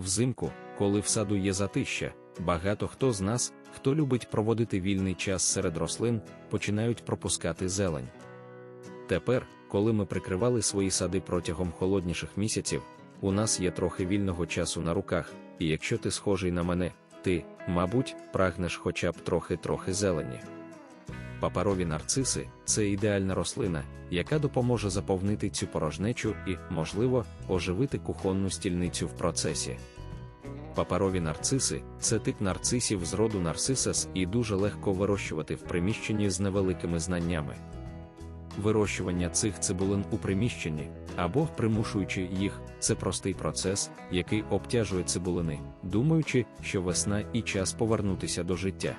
Взимку, коли в саду є затища, багато хто з нас, хто любить проводити вільний час серед рослин, починають пропускати зелень. Тепер, коли ми прикривали свої сади протягом холодніших місяців, у нас є трохи вільного часу на руках, і якщо ти схожий на мене, ти, мабуть, прагнеш хоча б трохи-трохи зелені. Паперові нарциси це ідеальна рослина, яка допоможе заповнити цю порожнечу і, можливо, оживити кухонну стільницю в процесі. Паперові нарциси це тип нарцисів з роду нарцисас і дуже легко вирощувати в приміщенні з невеликими знаннями. Вирощування цих цибулин у приміщенні або примушуючи їх, це простий процес, який обтяжує цибулини, думаючи, що весна і час повернутися до життя.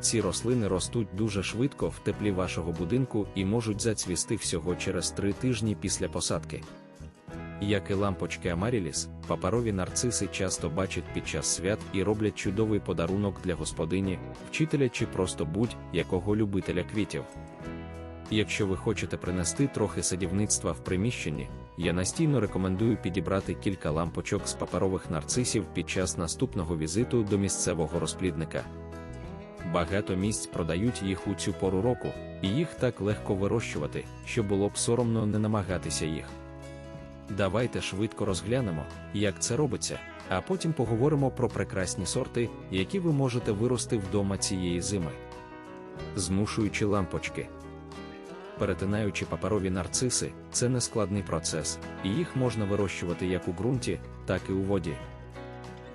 Ці рослини ростуть дуже швидко в теплі вашого будинку і можуть зацвісти всього через три тижні після посадки. Як і лампочки Амаріліс, паперові нарциси часто бачать під час свят і роблять чудовий подарунок для господині, вчителя чи просто будь-якого любителя квітів. Якщо ви хочете принести трохи садівництва в приміщенні, я настійно рекомендую підібрати кілька лампочок з паперових нарцисів під час наступного візиту до місцевого розплідника. Багато місць продають їх у цю пору року, і їх так легко вирощувати, що було б соромно не намагатися їх. Давайте швидко розглянемо, як це робиться, а потім поговоримо про прекрасні сорти, які ви можете вирости вдома цієї зими. Змушуючи лампочки. Перетинаючи паперові нарциси, це нескладний процес, і їх можна вирощувати як у ґрунті, так і у воді.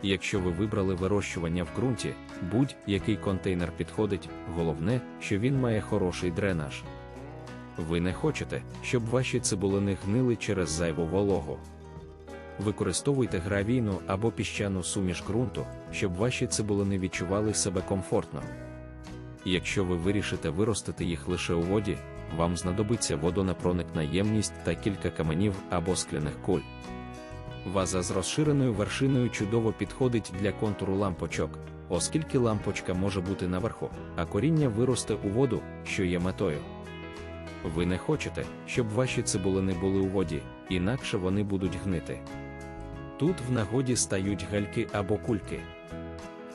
Якщо ви вибрали вирощування в ґрунті, будь-який контейнер підходить, головне, що він має хороший дренаж. Ви не хочете, щоб ваші цибулини гнили через зайву вологу. Використовуйте гравійну або піщану суміш ґрунту, щоб ваші цибулини відчували себе комфортно. Якщо ви вирішите виростити їх лише у воді, вам знадобиться водонепроникна ємність та кілька каменів або скляних куль. Ваза з розширеною вершиною чудово підходить для контуру лампочок, оскільки лампочка може бути наверху, а коріння виросте у воду, що є метою. Ви не хочете, щоб ваші цибулини були у воді, інакше вони будуть гнити. Тут в нагоді стають гальки або кульки.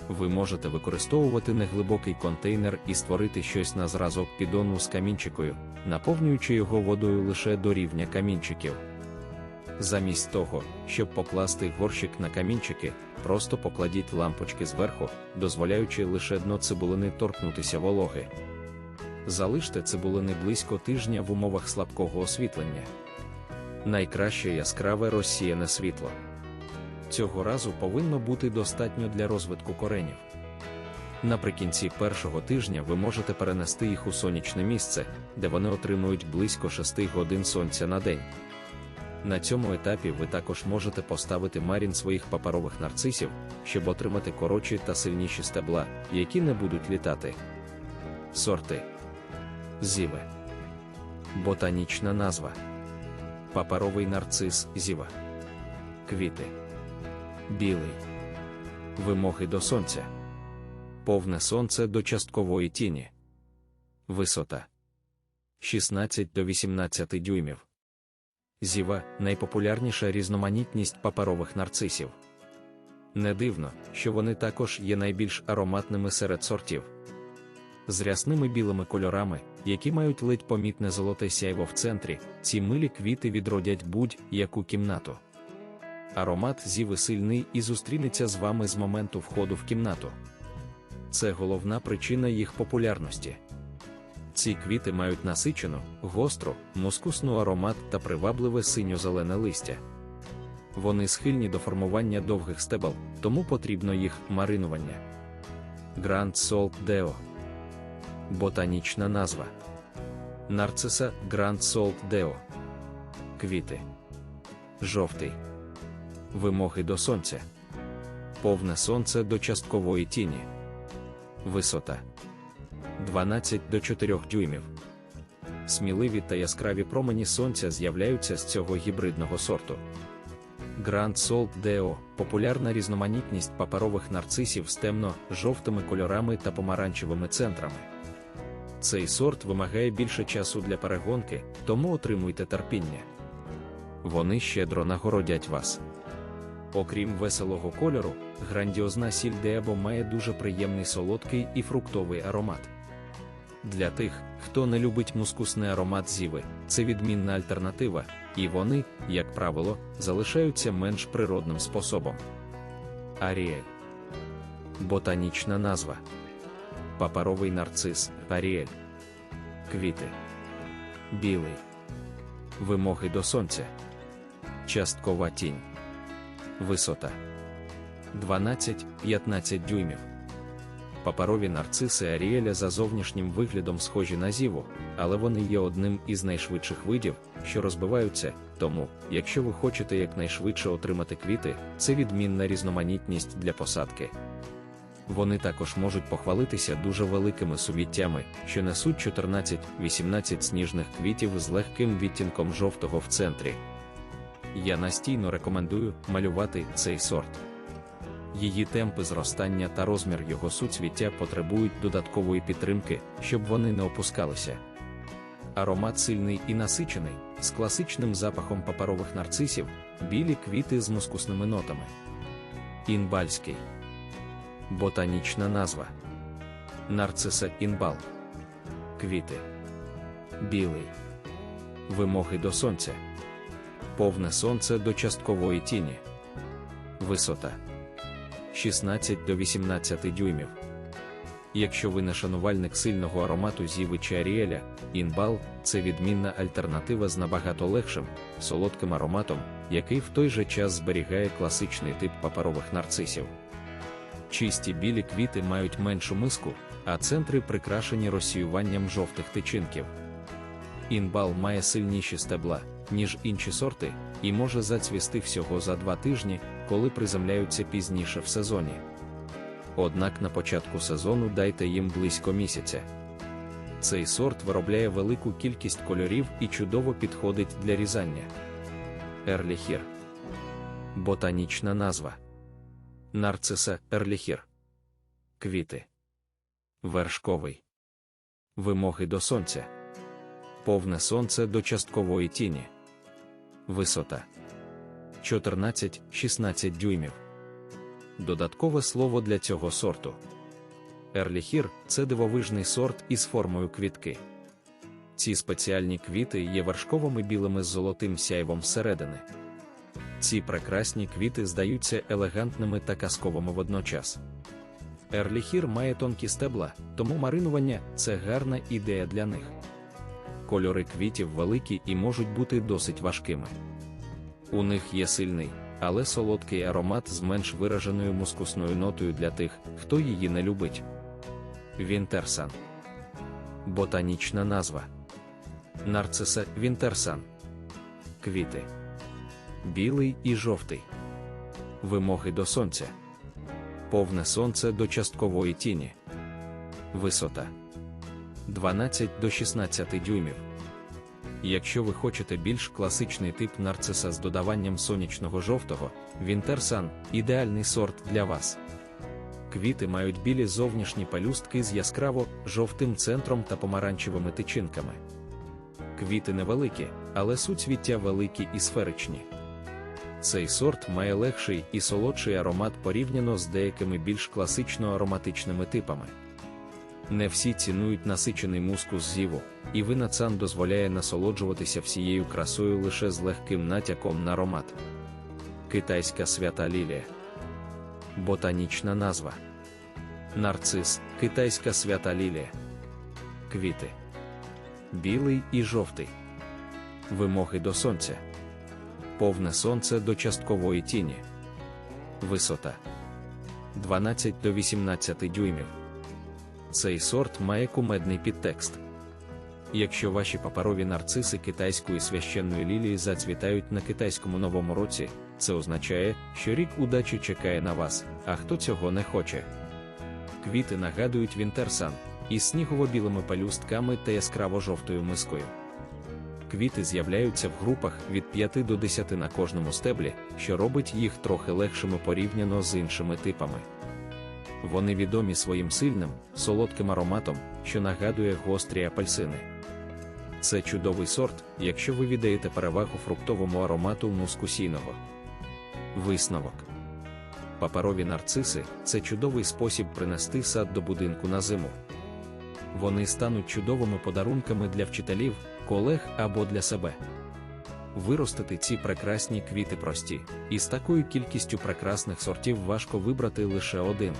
Ви можете використовувати неглибокий контейнер і створити щось на зразок підону з камінчикою, наповнюючи його водою лише до рівня камінчиків. Замість того, щоб покласти горщик на камінчики, просто покладіть лампочки зверху, дозволяючи лише дно цибулини торкнутися вологи. Залиште цибулини близько тижня в умовах слабкого освітлення. Найкраще яскраве розсіяне світло. Цього разу повинно бути достатньо для розвитку коренів. Наприкінці першого тижня ви можете перенести їх у сонячне місце, де вони отримують близько 6 годин сонця на день. На цьому етапі ви також можете поставити марін своїх паперових нарцисів, щоб отримати коротші та сильніші стебла, які не будуть літати. Сорти Зіве. Ботанічна назва. Паперовий нарцис зіва. Квіти. Білий. Вимоги до сонця. Повне сонце до часткової тіні. Висота 16 до 18 дюймів. Зіва найпопулярніша різноманітність паперових нарцисів. Не дивно, що вони також є найбільш ароматними серед сортів. З рясними білими кольорами, які мають ледь помітне золоте сяйво в центрі, ці милі квіти відродять будь-яку кімнату. Аромат зіви сильний і зустрінеться з вами з моменту входу в кімнату. Це головна причина їх популярності. Ці квіти мають насичену, гостру, мускусну аромат та привабливе синьо-зелене листя. Вони схильні до формування довгих стебел, тому потрібно їх маринування. Grand Salt Deo Ботанічна назва Нарциса Grand Salt Deo Квіти. Жовтий. Вимоги до сонця. Повне сонце до часткової тіні. Висота 12 до 4 дюймів. Сміливі та яскраві промені сонця з'являються з цього гібридного сорту. Grand Salt Deo популярна різноманітність паперових нарцисів з темно-жовтими кольорами та помаранчевими центрами. Цей сорт вимагає більше часу для перегонки, тому отримуйте терпіння. Вони щедро нагородять вас. Окрім веселого кольору, грандіозна сіль деабо має дуже приємний солодкий і фруктовий аромат. Для тих, хто не любить мускусний аромат зіви, це відмінна альтернатива, і вони, як правило, залишаються менш природним способом. Аріель. Ботанічна назва. Паперовий нарцис Аріель. Квіти. Білий. Вимоги до сонця. Часткова тінь Висота 12-15 дюймів. Паперові нарциси Аріеля за зовнішнім виглядом схожі на зіву, але вони є одним із найшвидших видів, що розбиваються. Тому, якщо ви хочете якнайшвидше отримати квіти, це відмінна різноманітність для посадки. Вони також можуть похвалитися дуже великими сувіттями, що несуть 14-18 сніжних квітів з легким відтінком жовтого в центрі. Я настійно рекомендую малювати цей сорт. Її темпи зростання та розмір його суцвіття потребують додаткової підтримки, щоб вони не опускалися. Аромат сильний і насичений, з класичним запахом паперових нарцисів, білі квіти з мускусними нотами. Інбальський. Ботанічна назва. Нарциса інбал. Квіти. Білий. Вимоги до сонця. Повне сонце до часткової тіні. Висота 16 до 18 дюймів. Якщо ви не шанувальник сильного аромату зіви чи аріеля, інбал це відмінна альтернатива з набагато легшим, солодким ароматом, який в той же час зберігає класичний тип паперових нарцисів. Чисті білі квіти мають меншу миску, а центри прикрашені розсіюванням жовтих тичинків. Інбал має сильніші стебла, ніж інші сорти, і може зацвісти всього за два тижні, коли приземляються пізніше в сезоні. Однак на початку сезону дайте їм близько місяця. Цей сорт виробляє велику кількість кольорів і чудово підходить для різання. Ерліхір. Ботанічна назва Нарциса Ерліхір. Квіти. Вершковий. Вимоги до сонця. Повне сонце до часткової тіні. Висота 14-16 дюймів. Додаткове слово для цього сорту. Ерліхір це дивовижний сорт із формою квітки. Ці спеціальні квіти є вершковими білими з золотим сяйвом зсередини. Ці прекрасні квіти здаються елегантними та казковими водночас. Ерліхір має тонкі стебла, тому маринування це гарна ідея для них. Кольори квітів великі і можуть бути досить важкими. У них є сильний, але солодкий аромат з менш вираженою мускусною нотою для тих, хто її не любить. Вінтерсан. Ботанічна назва Нарциса Вінтерсан. Квіти. Білий і жовтий. Вимоги до сонця. Повне сонце до часткової тіні. Висота 12 до 16 дюймів. Якщо ви хочете більш класичний тип нарциса з додаванням сонячного жовтого, Вінтерсан ідеальний сорт для вас. Квіти мають білі зовнішні пелюстки з яскраво жовтим центром та помаранчевими тичинками. Квіти невеликі, але суцвіття великі і сферичні. Цей сорт має легший і солодший аромат порівняно з деякими більш класично ароматичними типами. Не всі цінують насичений мускус зіву, і винацан дозволяє насолоджуватися всією красою лише з легким натяком на аромат. Китайська свята лілія. Ботанічна назва. Нарцис, китайська свята лілія. Квіти. Білий і жовтий. Вимоги до сонця. Повне сонце до часткової тіні. Висота 12 до 18 дюймів. Цей сорт має кумедний підтекст. Якщо ваші паперові нарциси китайської священної лілії зацвітають на китайському новому році, це означає, що рік удачі чекає на вас, а хто цього не хоче. Квіти нагадують вінтерсан із снігово-білими пелюстками та яскраво-жовтою мискою. Квіти з'являються в групах від 5 до 10 на кожному стеблі, що робить їх трохи легшими порівняно з іншими типами. Вони відомі своїм сильним, солодким ароматом, що нагадує гострі апельсини. Це чудовий сорт, якщо ви віддаєте перевагу фруктовому аромату мускусійного. Висновок Паперові нарциси це чудовий спосіб принести сад до будинку на зиму. Вони стануть чудовими подарунками для вчителів, колег або для себе. Виростити ці прекрасні квіти прості, і з такою кількістю прекрасних сортів важко вибрати лише один.